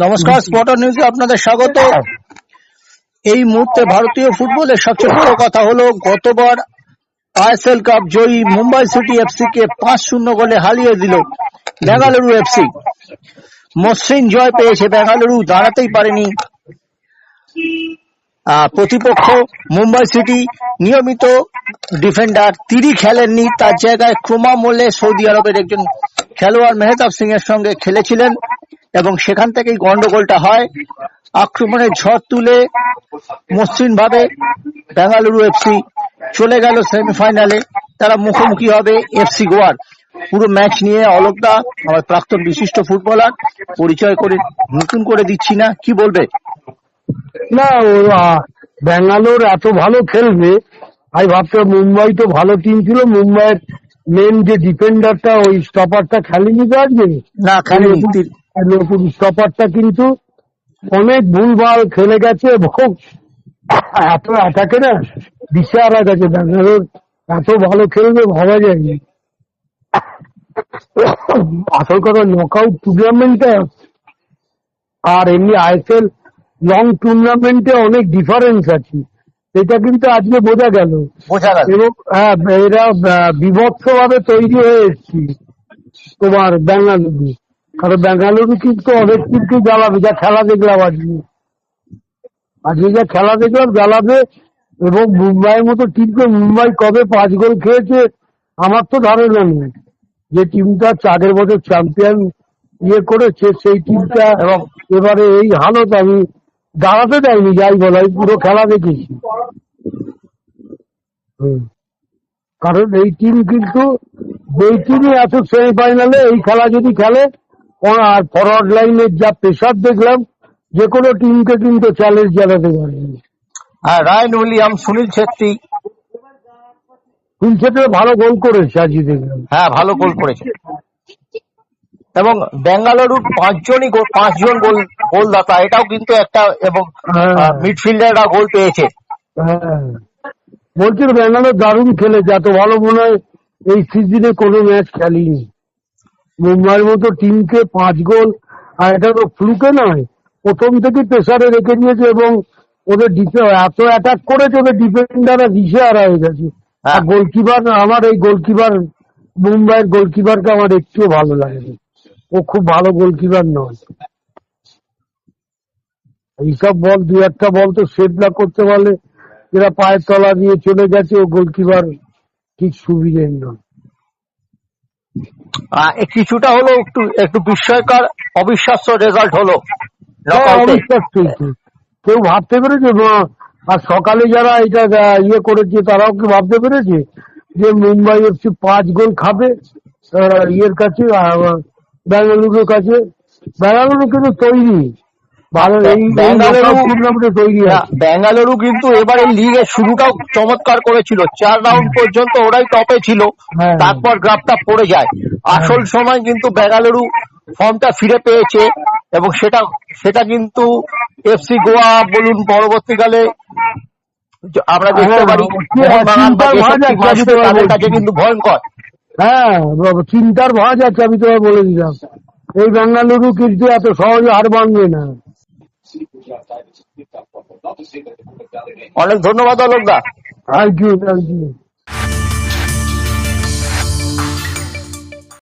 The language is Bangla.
নমস্কার স্পটার নিউজে আপনাদের স্বাগত। এই মুহূর্তে ভারতীয় ফুটবলের সবচেয়ে বড় কথা হলো গতবার আইএসএল কাপ জয়ী মুম্বাই সিটি এফসি কে পাঁচ শূন্য গোলে হারিয়ে দিল বেঙ্গালুরু এফসি। মসৃণ জয় পেয়েছে বেঙ্গালুরু দাঁড়াতেই পারেনি। আহ, প্রতিপক্ষ মুম্বাই সিটি নিয়মিত ডিফেন্ডার তিরি খেলেননি তার জায়গায় ক্রোমা মোলে সৌদি আরবের একজন খেলোয়াড় মেহতাব সিং এর সঙ্গে খেলেছিলেন। এবং সেখান থেকেই গন্ডগোলটা হয়। আক্রমণের ঝড় তুলে মসৃণ ভাবে বেঙ্গালুরু এফসি চলে গেল সেমিফাইনালে। তারা মুখোমুখি হবে এফসি গোয়ার। পুরো ম্যাচ নিয়ে অলোকদা আমার প্রাক্তন বিশিষ্ট ফুটবলার পরিচয় করে নতুন করে দিচ্ছি না। কি বলবে? না ব্যাঙ্গালোর এত ভালো খেলবে। আমি ভাবতাম মুম্বাই তো ভালো টিম ছিল। মুম্বাইয়ের মেন যে ডিফেন্ডারটা ওই স্টপারটা খেলেনি তো আজকে? না খেলেনি। নতুন স্টপারটা কিন্তু অনেক ভুলভাল খেলে গেছে এবং এত অ্যাটাকে না দিশেহারা গেছে ব্যাঙ্গালোর এত ভালো খেলবে ভাবা যায়নি। আসল কথা নকআউট টুর্নামেন্টটা আর এমনি আইএসএল লং টুর্নামেন্টে অনেক ডিফারেন্স আছে। এটা কিন্তু আজকে বোঝা গেল। বোঝা গেল। এবং হ্যাঁ এরা বিভৎস ভাবে তৈরি হয়ে এসছি তোমার বেঙ্গালুরু কারণ বেঙ্গালুরু কিন্তু অনেক কিন্তু জ্বালাবে, যা খেলা দেখলাম আজকে। আজকে যা খেলা দেখলাম, জ্বালাবে এবং মুম্বাইয়ের মতো টিমকে মুম্বাই কবে পাঁচ গোল খেয়েছে, আমার তো ধারণা নেই। যে টিমটা চারের বছর চ্যাম্পিয়ন ইয়ে করেছে, সেই টিমটা এবং এবারে এই হালত আমি দাঁড়াতে দেয়নি, যাই বলো, আমি পুরো খেলা দেখেছি। কারণ এই টিম কিন্তু, যেই টিমই আসুক সেমিফাইনালে এই খেলা যদি খেলে আর ফরওয়ার্ড লাইনের যা প্রেশার দেখলাম যে কোনো টিমকে কিন্তু চ্যালেঞ্জ জানাতে পারবে আর রায়ন উইলিয়াম সুনীল ছেত্রী তিন ক্ষেত্রে ভালো গোল করেছে আজকে দেখলাম। হ্যাঁ ভালো গোল করেছে। এবং বেঙ্গালুরুর পাঁচজনই গোল পাঁচজন গোল গোলদাতা এটাও কিন্তু একটা এবং হ্যাঁ। মিডফিল্ডাররা গোল পেয়েছে। হ্যাঁ। বলছি তো ব্যাঙ্গালোর দারুণ খেলেছে এত ভালো মনে হয় এই সিজনে কোনো ম্যাচ খেলিনি। মুম্বাইয়ের মতো টিমকে পাঁচ গোল আর এটা তো ফ্লুকে নয় প্রথম থেকে প্রেসারে রেখে দিয়েছে এবং ওদের এত অ্যাটাক করেছে ওদের ডিফেন্ডাররা দিশেহারা হয়ে গেছে হ্যাঁ। আর গোলকিপার আমার এই গোলকিপার মুম্বাইয়ের গোলকিপারকে আমার একটুও ভালো লাগে না। ও খুব ভালো গোলকিপার নয় এইসব বল দু একটা বল তো সেভ না করতে পারলে এরা পায়ের তলা দিয়ে চলে গেছে ও গোলকিপার ঠিক সুবিধের নয় কিছুটা হলো একটু একটু বিস্ময়কর অবিশ্বাস্য রেজাল্ট হলো কেউ ভাবতে পেরেছে? আর সকালে যারা এটা ইয়ে করেছে তারাও কি ভাবতে পেরেছে? যে মুম্বাই এফসি পাঁচ গোল খাবে ইয়ের কাছে আহ, বেঙ্গালুরুর কাছে। বেঙ্গালুরু কিন্তু তৈরি। বেঙ্গালুরু- টুর্নামেন্টে তৈরি না, কিন্তু এবারে লিগের শুরুটাও চমৎকার করেছিল। চার রাউন্ড পর্যন্ত ওরাই টপে ছিল। হ্যাঁ। তারপর গ্রাফটা পড়ে যায়। আসল সময় কিন্তু বেঙ্গালুরু ফর্মটা ফিরে পেয়েছে এবং সেটা সেটা কিন্তু এফসি গোয়া বলুন পরবর্তীকালে আমরা দেখতে হ্যাঁ, পারি তাদের কাছে কিন্তু ভয়ঙ্কর। হ্যাঁ বাবা, চিন্তার ভাঁজ আছে আমি তোমায় বলে দিলাম। এই বেঙ্গালুরু কিন্তু এত সহজে হার মানবে না। অনেক ধন্যবাদ অলোকদা থ্যাংক ইউ থ্যাংক ইউ